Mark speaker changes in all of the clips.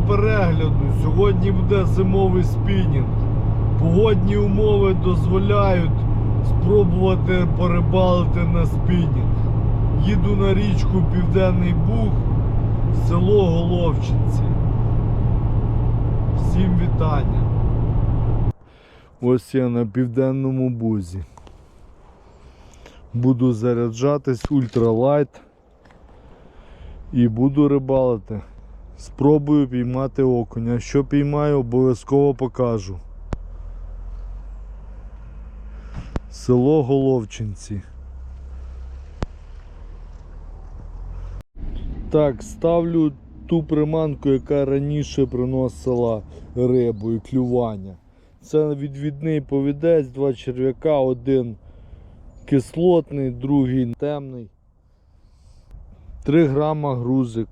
Speaker 1: Перегляду. Сьогодні буде зимовий спінінг. Погодні умови дозволяють спробувати порибалити на спінінг. Їду на річку Південний Буг, село Головчинці. Всім вітання. Ось я на південному бузі. Буду заряджатись ультралайт і буду рибалити. Спробую піймати окуня. Що піймаю, обов'язково покажу. Село Головчинці. Так, ставлю ту приманку, яка раніше приносила рибу і клювання. Це відвідний повідець, два черв'яка, один кислотний, другий темний. 3 грама грузик.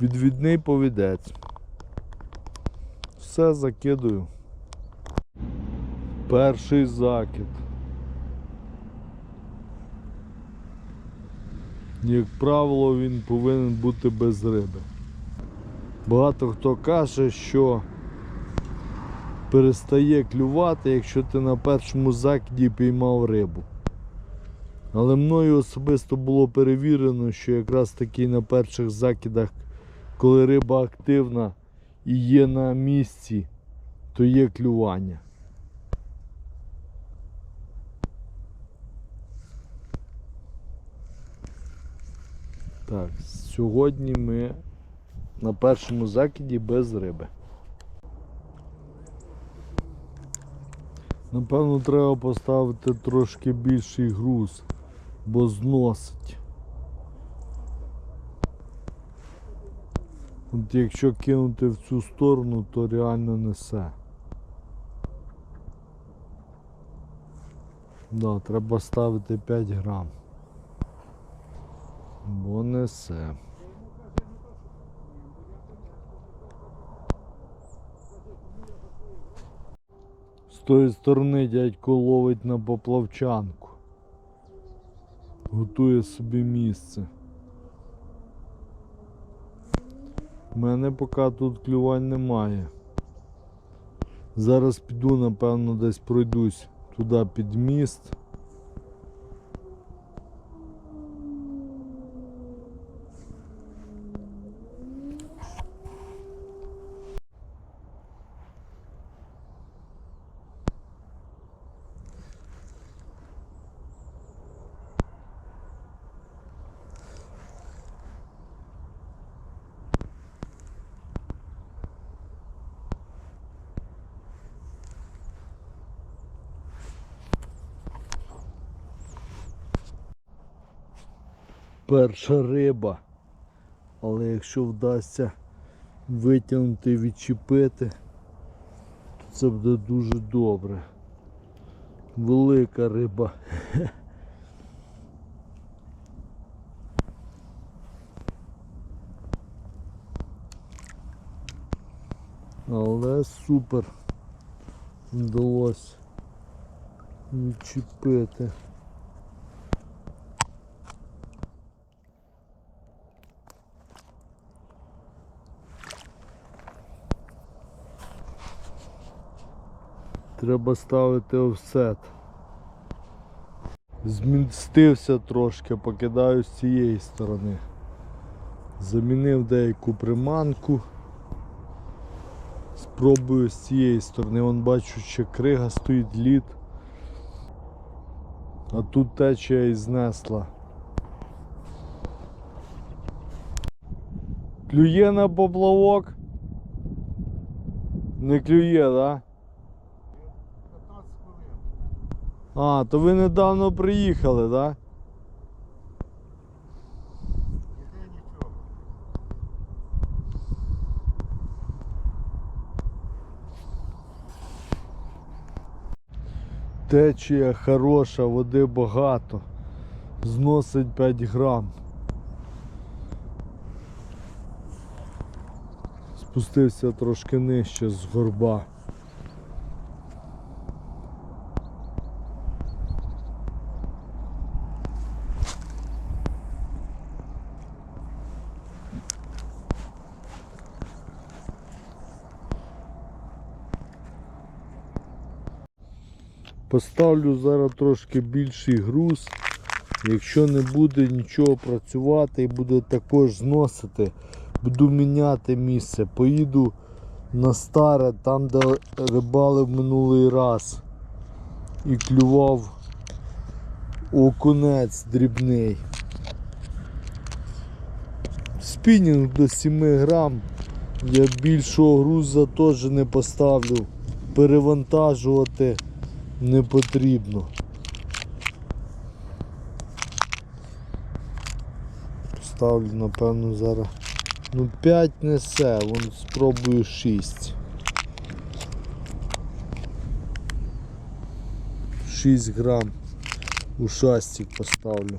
Speaker 1: Відвідний повідець. Все закидую. Перший закид. Як правило, він повинен бути без риби. Багато хто каже, що перестає клювати, якщо ти на першому закиді піймав рибу. Але мною особисто було перевірено, що якраз таки на перших закидах, коли риба активна і є на місці, то є клювання. Так, сьогодні ми на першому закиді без риби. Напевно, треба поставити трошки більший груз, бо зносить. От якщо кинути в цю сторону, то реально несе. Да, треба ставити 5 грам. Бо несе. З тої сторони дядько ловить на поплавчанку. Готує собі місце. У мене поки тут клювань немає. Зараз піду, напевно, десь пройдусь туди під міст. Перша риба. Але якщо вдасться витягнути відчепити, то це буде дуже добре. Велика риба. Але супер вдалося відчепити. Треба ставити офсет. Змістився трошки, покидаю з цієї сторони. Замінив деяку приманку. Спробую з цієї сторони. Вон бачу, що крига стоїть лід. А тут течія і знесла. Клює на поплавок? Не клює, так? Да? А, то ви недавно приїхали, так? Да? Течія хороша, води багато. Зносить 5 грам. Спустився трошки нижче з горба. Поставлю зараз трошки більший груз. Якщо не буде нічого працювати і буде також зносити, буду міняти місце. Поїду на старе, там де рибалив минулий раз. І клював окунець дрібний. Спінінг до 7 грам. Я більшого груза теж не поставлю. Перевантажувати не потрібно. Поставлю, напевно, зараз. Ну 5 несе, вон спробую 6. 6 грам у шастик поставлю.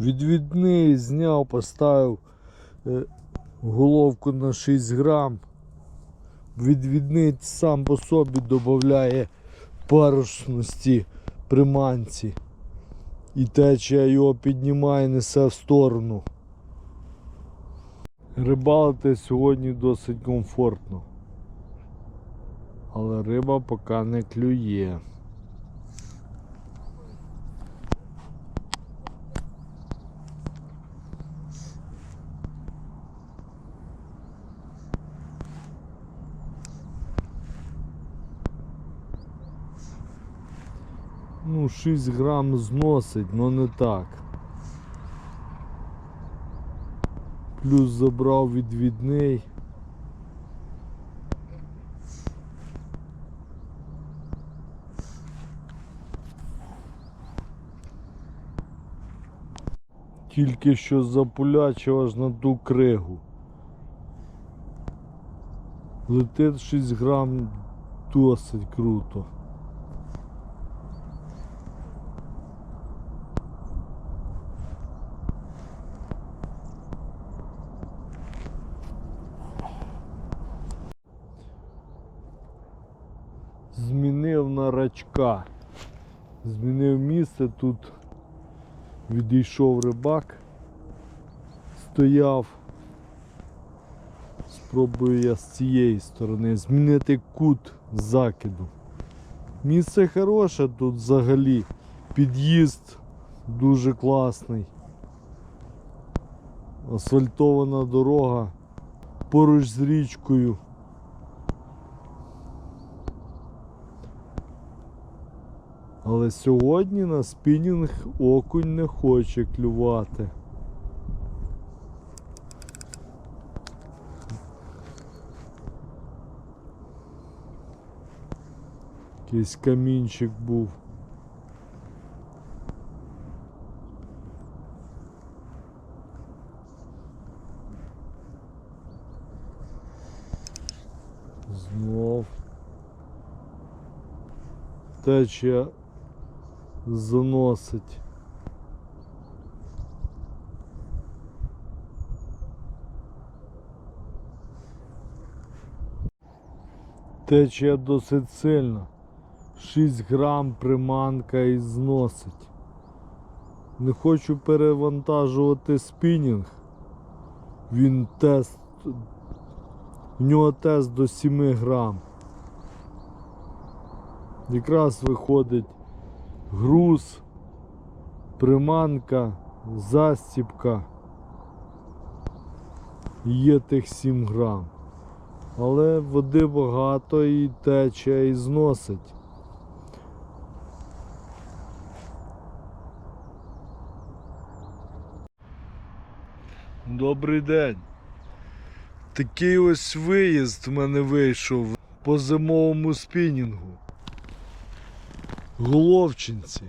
Speaker 1: Відвідний зняв, поставив е, головку на 6 грам. Відвідний сам по собі додає парусності приманці. І течія його піднімає, несе в сторону. Рибалити сьогодні досить комфортно. Але риба поки не клює. Ну, 6 грам зносить, але не так. Плюс забрав відвідний. Тільки що запулячив аж на ту кригу. Летить 6 грам досить круто. змінив на рачка. Змінив місце, тут відійшов рибак, стояв. Спробую я з цієї сторони змінити кут закиду. Місце хороше тут взагалі. Під'їзд дуже класний. Асфальтована дорога поруч з річкою. Але сьогодні на спінінг окунь не хоче клювати. Якийсь камінчик був. Знов. Течія заносить. Течія досить сильна. 6 грам приманка і зносить. Не хочу перевантажувати спінінг. Він тест. В нього тест до 7 грам. Якраз виходить груз, приманка, застіпка. Є тих 7 грам. Але води багато і тече і зносить. Добрий день. Такий ось виїзд в мене вийшов по зимовому спінінгу. Головчинці.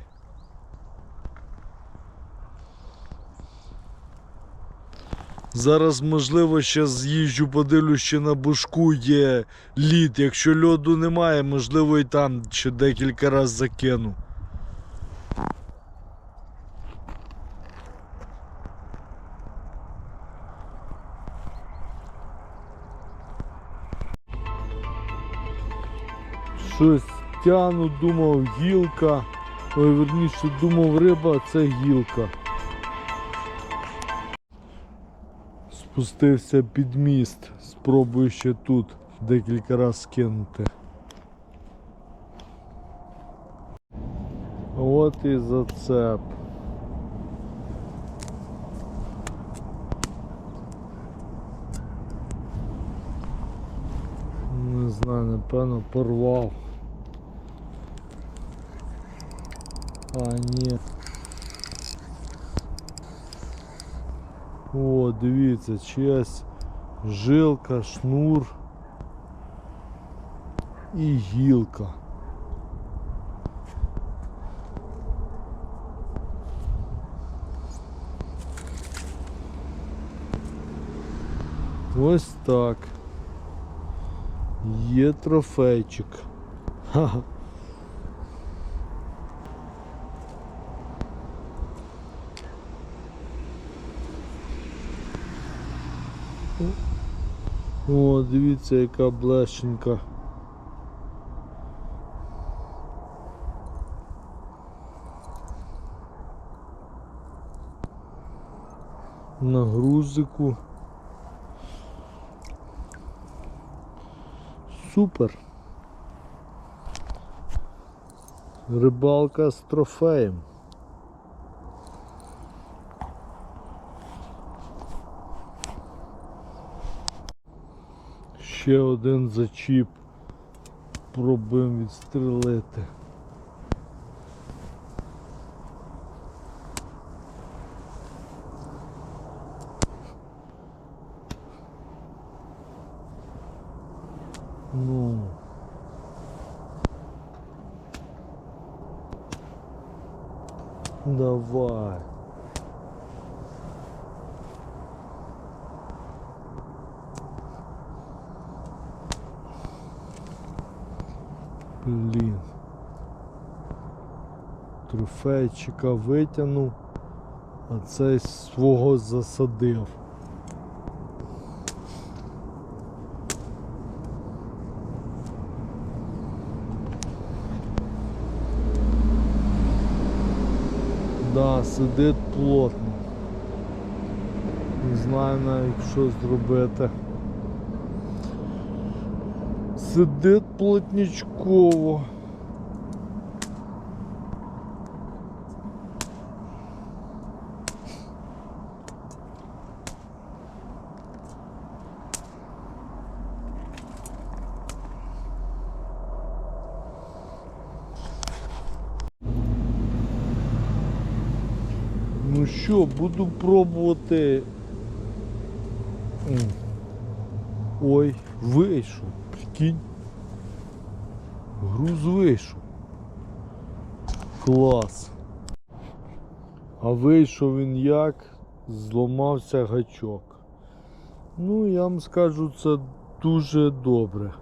Speaker 1: Зараз, можливо, ще з'їжджу, подивлюсь, ще на бушку є лід. Якщо льоду немає, можливо і там ще декілька разів закину. Щось тяну, думав гілка. Ой, верніше думав риба, це гілка. Спустився під міст, спробую ще тут декілька разів скинути. От і зацеп. Не знаю, напевно, порвав. А, ні. О, дивіться, чиясь жилка, шнур і гілка. Ось так. Є трофейчик. Ха-ха. О, дивіться, яка блещенька. На грузику. Супер. Рибалка з трофеєм. Ще один зачіп. Пробуємо відстрелити. Ну. Давай. Блін. Трофейчика витягнув, а цей свого засадив. Да, сидить плотно. Не знаю навіть що зробити. Сидить плотнічково. Ну що, буду пробувати. Ой, вийшов. Прикинь. Груз вийшов. Клас. А вийшов він як? Зламався гачок. Ну, я вам скажу, це дуже добре.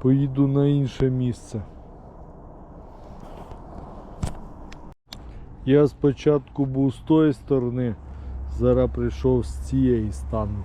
Speaker 1: Поїду на інше місце. Я спочатку був з тої сторони, зараз прийшов з цієї стану.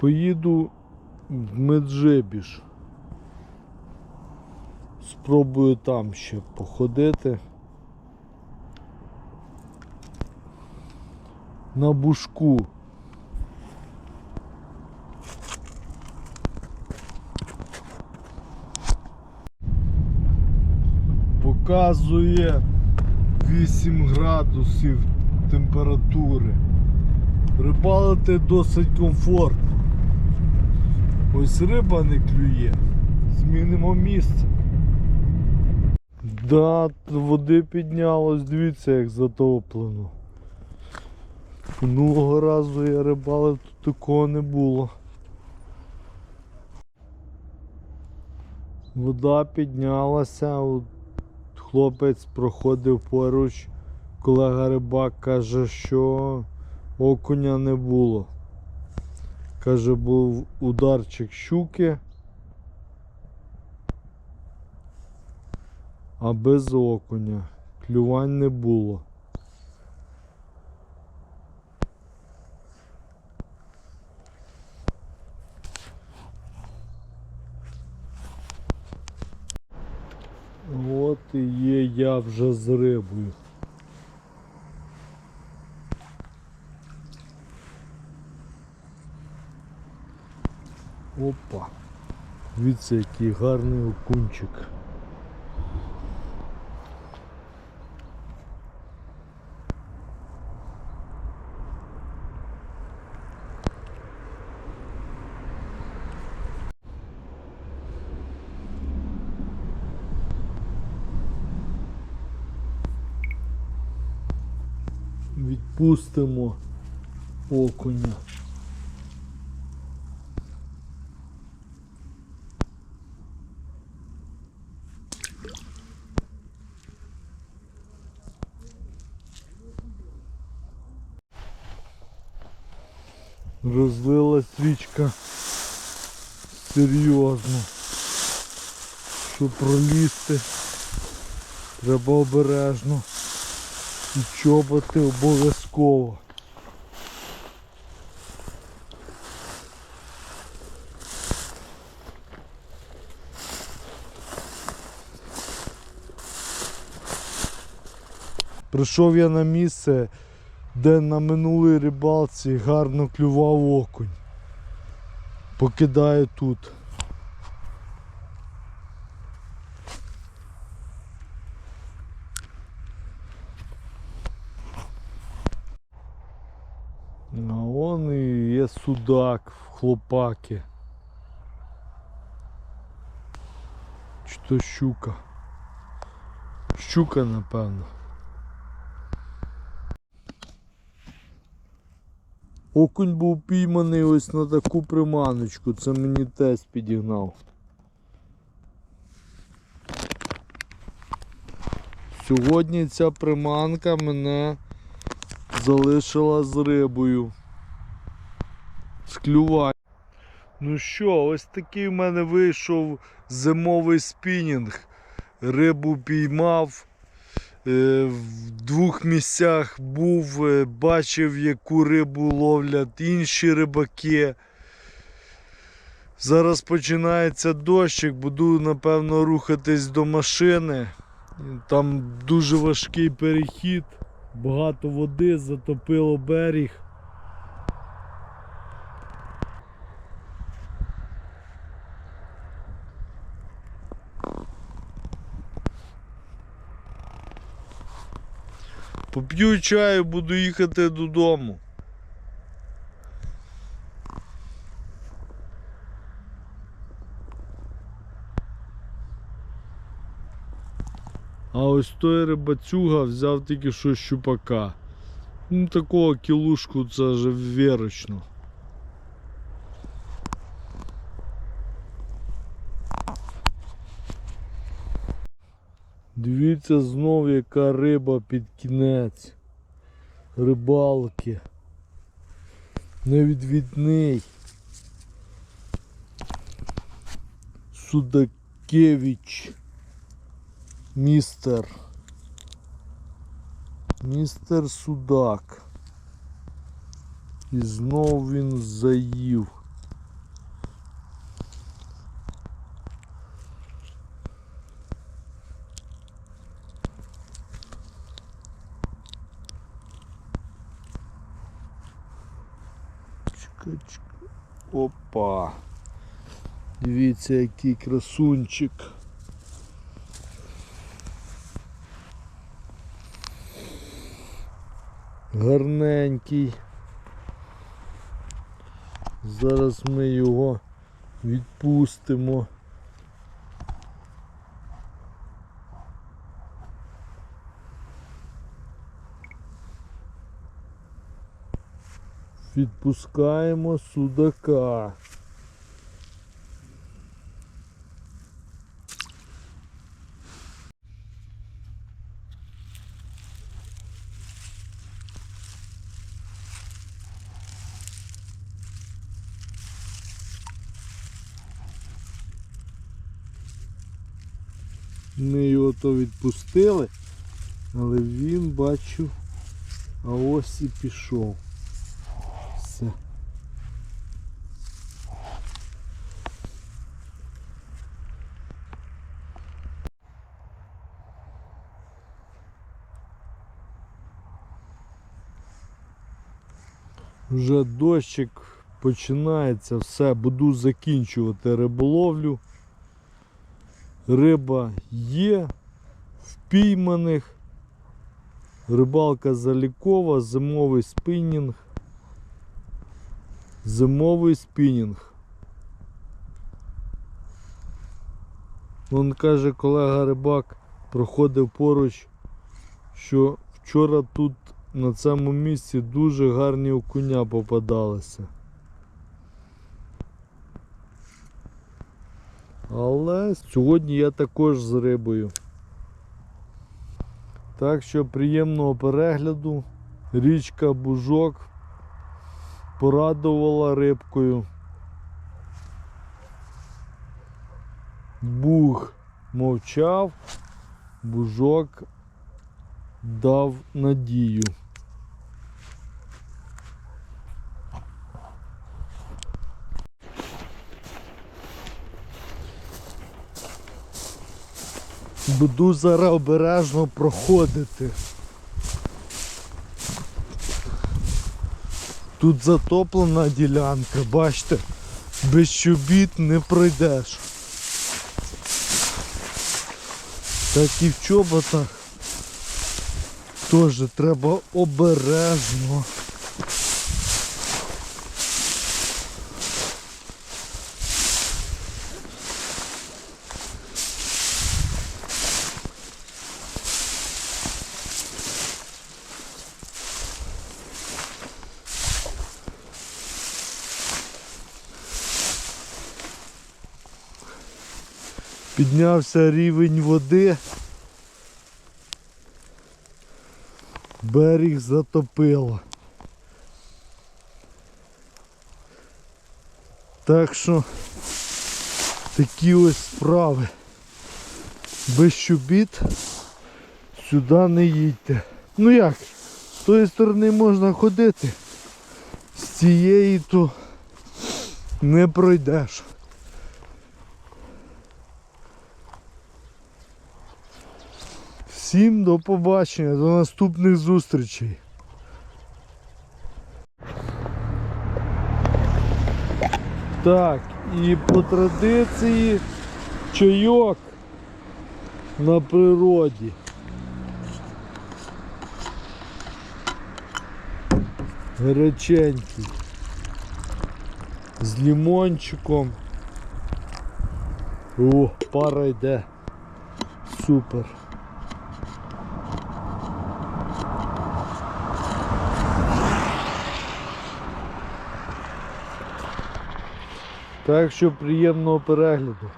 Speaker 1: Поїду в Меджибіж. Спробую там ще походити. На бушку. Показує 8 градусів температури. Рибалити досить комфортно. Ось риба не клює. Змінимо місце. Да, води піднялось, дивіться як затоплено. Минулого разу я рибалив, тут такого не було. Вода піднялася, от хлопець проходив поруч, колега рибак каже, що окуня не було. Каже, був ударчик щуки, а без окуня. Клювань не було. От і є я вже з рибою. Опа. Дивіться, який гарний окунчик. Відпустимо окуня. Розлилась річка серйозно. Щоб пролізти, треба обережно. І чоботи обов'язково. Прийшов я на місце, де на минулій рибалці гарно клював окунь. Покидаю тут. А он і є судак в хлопаки. Чи то щука? Щука, напевно. Окунь був пійманий ось на таку приманочку. Це мені тесть підігнав. Сьогодні ця приманка мене залишила з рибою. З клювань. Ну що, ось такий в мене вийшов зимовий спінінг. Рибу піймав. Е, В двох місцях був, е, бачив, яку рибу ловлять інші рибаки. Зараз починається дощик, буду напевно рухатись до машини. Там дуже важкий перехід, багато води, затопило берег. Поп'ю чаю, буду їхати додому. А ось той рибацюга взяв тільки що щупака. Ну такого кілушку це вже вірочно. Дивіться знов яка риба під кінець. Рибалки. Невідвідний. Судакевич. Містер. Містер Судак. І знов він заїв. Чекай. Опа. Дивіться, який красунчик. Гарненький. Зараз ми його відпустимо. Відпускаємо судака. Ми його то відпустили, але він бачив а ось і пішов. Вже дощик починається, все, буду закінчувати риболовлю. Риба є, впійманих. Рибалка залікова, зимовий спінінг. Зимовий спінінг. Вон каже колега рибак, проходив поруч, що вчора тут на цьому місці дуже гарні окуня попадалися. Але сьогодні я також з рибою. Так що приємного перегляду. Річка Бужок порадувала рибкою. Буг мовчав, бужок дав надію. Буду зараз обережно проходити. Тут затоплена ділянка, бачите, без чобіт не пройдеш. Так і в чоботах теж треба обережно. Піднявся рівень води. Берег затопило. Так що такі ось справи. Без чобіт сюди не їдьте. Ну як, з тої сторони можна ходити, з цієї то не пройдеш. Всім до побачення, до наступних зустрічей. Так, і по традиції чайок на природі. Гаряченький. З лимончиком. О, пара йде. Супер. Так що приємного перегляду.